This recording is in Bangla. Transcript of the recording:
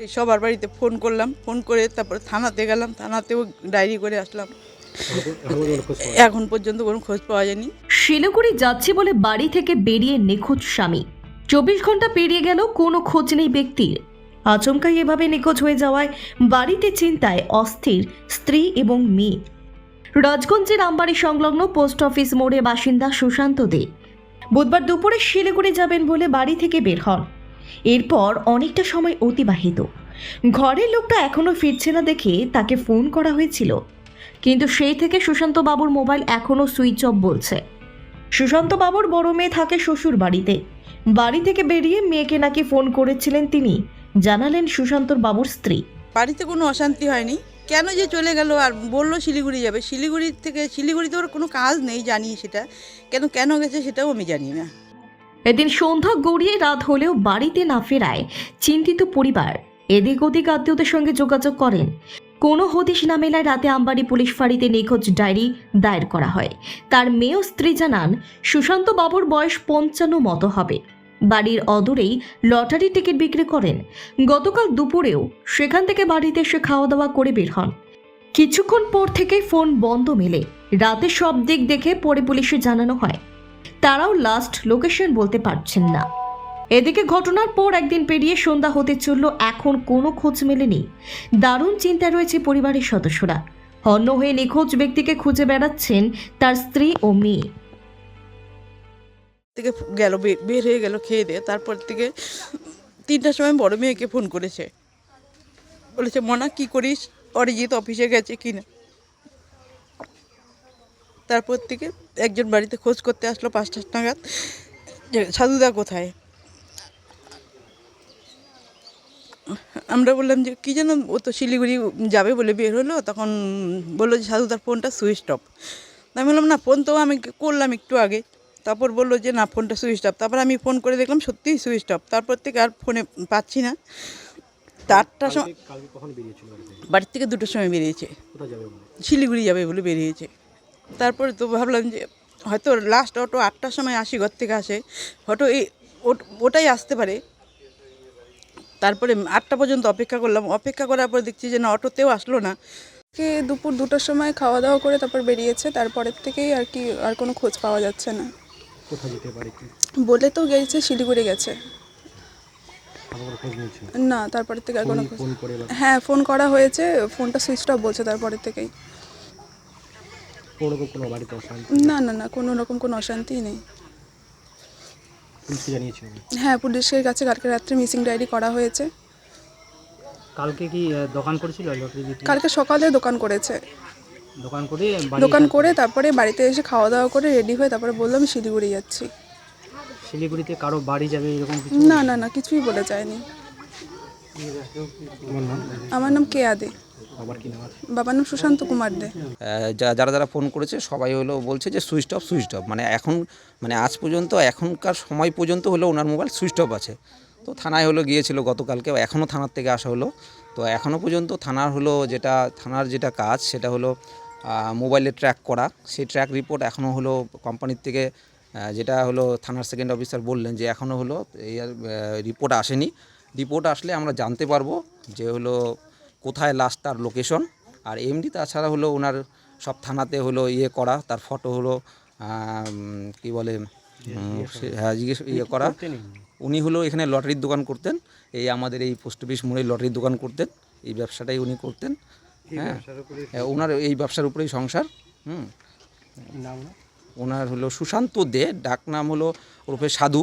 সবার বাড়িতে ফোন করলাম, ফোন করে তারপর থানাতে গেলাম, থানাতেও ডায়েরি করে আসলাম। এখন পর্যন্ত কোনো খোঁজ পাওয়া যায়নি। শিলিগুড়ি যাচ্ছি বলে বাড়ি থেকে বেরিয়ে নিখোঁজ স্বামী। চব্বিশ ঘণ্টা পেরিয়ে গেল, কোনো খোঁজ নেই ব্যক্তির। আচমকাই এভাবে নিখোঁজ হয়ে যাওয়ায় বাড়িতে চিন্তায় অস্থির স্ত্রী এবং মেয়ে। রাজগঞ্জের আমবাড়ি সংলগ্ন পোস্ট অফিস মোড়ে বাসিন্দা সুশান্ত দে। বুধবার দুপুরে শিলিগুড়ি যাবেন বলে বাড়ি থেকে বের হন। এরপর অনেকটা সময় অতিবাহিত। ঘরের লোকটা এখনও ফিরছে না দেখে তাকে ফোন করা হয়েছিল। কিন্তু সেই থেকে সুশান্ত বাবুর মোবাইল এখনও সুইচ অফ বলছে। সুশান্ত বাবুর বড় মেয়ে থাকে শ্বশুর বাড়িতে। বাড়ি থেকে বেরিয়ে মেয়েকে নাকি ফোন করেছিলেন তিনি। জানালেন সুশান্তর বাবুর স্ত্রী। বাড়িতে কোনো অশান্তি হয়নি। কেন যে চলে গেল আর বলল শিলিগুড়ি যাবে। শিলিগুড়ি থেকে, শিলিগুড়িতে ওর কোনো কাজ নেই জানি সেটা। কেন কেন গেছে সেটাও আমি জানি না। এদিন সন্ধ্যা গড়িয়ে রাত হলেও বাড়িতে না ফেরায় চিন্তিত পরিবার। এদিক ওদিক আত্মীয়দের সঙ্গে যোগাযোগ করেন। কোনো হদিশ না মেলায় রাতে আমবাড়ি পুলিশ ফাঁড়িতে নিখোঁজ ডায়েরি দায়ের করা হয়। তার মেয়ে স্ত্রী জানান, সুশান্ত বাবুর বয়স পঞ্চান্ন মতো হবে। বাড়ির অদূরেই লটারি টিকিট বিক্রি করেন। গতকাল দুপুরেও সেখান থেকে বাড়িতে এসে খাওয়া দাওয়া করে বের হন। কিছুক্ষণ পর থেকে ফোন বন্ধ মেলে। রাতে সব দিক দেখে পরে পুলিশে জানানো হয়। তারাও লাস্ট লোকেশন বলতে পারছেন না। এদিকে ঘটনার পর একদিন পেরিয়ে সন্ধ্যা হতে চলল, এখন কোনো খোঁজ মেলেনি। দারুণ চিন্তায় রয়েছে পরিবারের সদস্যরা। হন্য হয়ে নিখোঁজ ব্যক্তিকে খুঁজে বেড়াচ্ছেন তার স্ত্রী ও মেয়ে। থেকে গেল বের হয়ে গেল খেয়ে দিয়ে, তারপর থেকে তিনটার সময় বড় মেয়েকে ফোন করেছে। বলেছে, মনা, কি করিস? অরিজিৎ অফিসে গেছে কি না তারপর থেকে একজন বাড়িতে খোঁজ করতে আসলো পাঁচটা নাগাদ। যে সাধুদা কোথায়? আমরা বললাম যে কী যেন ও তো শিলিগুড়ি যাবে বলে বের হলো তখন বলল যে সাধুদার ফোনটা সুইচ অফ। আমি বললাম না ফোন তো আমি করলাম একটু আগে। তারপর বলল যে না ফোনটা সুইচ অফ। তারপর আমি ফোন করে দেখলাম সত্যিই সুইচ অফ। তারপর থেকে আর ফোনে পাচ্ছি না। চারটার সময়? বাড়ির থেকে দুটোর সময় বেরিয়েছে। শিলিগুড়ি যাবে বলে বেরিয়েছে। তারপরে তো ভাবলাম যে হয়তো লাস্ট অটো আটটার সময় আসি ঘর থেকে আসে। হয়তো এই ওটাই আসতে পারে। তারপরে আটটা পর্যন্ত অপেক্ষা করলাম। অপেক্ষা করার পর দেখছি যে না অটোতেও আসলো না। কে দুপুর দুটোর সময় খাওয়া দাওয়া করে তারপর বেরিয়েছে। তারপরের থেকেই আর কি আর কোনো খোঁজ পাওয়া যাচ্ছে না। কোথায় যেতে পারে কি? বলে তো গেছে শিলিগুড়ি গেছে। না তারপরের থেকে আর কোনো খোঁজ হ্যাঁ ফোন করা হয়েছে ফোনটা সুইচ অফ বলছে তারপরের থেকেই। কোনোরকম কোনো বাড়িতে অশান্তি? না না না কোনো রকম কোনো অশান্তিই নেই। পুলিশকে হ্যাঁ পুলিশের কাছে কালকে রাত্রে মিসিং ডায়েরি করা হয়েছে। কালকে কি দোকান করেছিল লটারি বিক্রি? কালকে সকালে দোকান করেছে। দোকান করে দোকান করে তারপরে বাড়িতে এসে খাওয়া দাওয়া করে রেডি হয়ে তারপরে বললাম শিলিগুড়ি যাচ্ছি। শিলিগুড়িতে কারও বাড়ি যাবে এরকম কিছু? না না না কিছুই বলে যায়নি। আমার নাম কে আদে বাবার নাম আছে? বাবার নাম সুশান্ত কুমার দে। যারা যারা ফোন করেছে সবাই হলো বলছে যে সুইচ অফ সুইচ অফ। মানে এখন মানে আজ পর্যন্ত এখনকার সময় পর্যন্ত হলো ওনার মোবাইল সুইচ অফ আছে। তো থানায় হলো গিয়েছিল গতকালকে এখনও থানার থেকে আসা হলো। তো এখনও পর্যন্ত থানার হলো যেটা থানার যেটা কাজ সেটা হলো মোবাইলে ট্র্যাক করা। সেই ট্র্যাক রিপোর্ট এখনও হলো কোম্পানির থেকে যেটা হলো থানার সেকেন্ড অফিসার বললেন যে এখনও হলো এই রিপোর্ট আসেনি। রিপোর্ট আসলে আমরা জানতে পারব যে হলো কোথায় লাস্ট তার লোকেশন আর এমনি তাছাড়া হলো ওনার সব থানাতে হলো ইয়ে করা তার ফটো হলো কি বলে হ্যাঁ জিজ্ঞেস ইয়ে করা। উনি হলো এখানে লটারির দোকান করতেন এই আমাদের এই পোস্ট অফিস মোড়ে লটারির দোকান করতেন এই ব্যবসাটাই উনি করতেন হ্যাঁ। হ্যাঁ, ওনার এই ব্যবসার উপরেই সংসার হুম। ওনার হলো সুশান্ত দে ডাক নাম হলো ওরফে সাধু।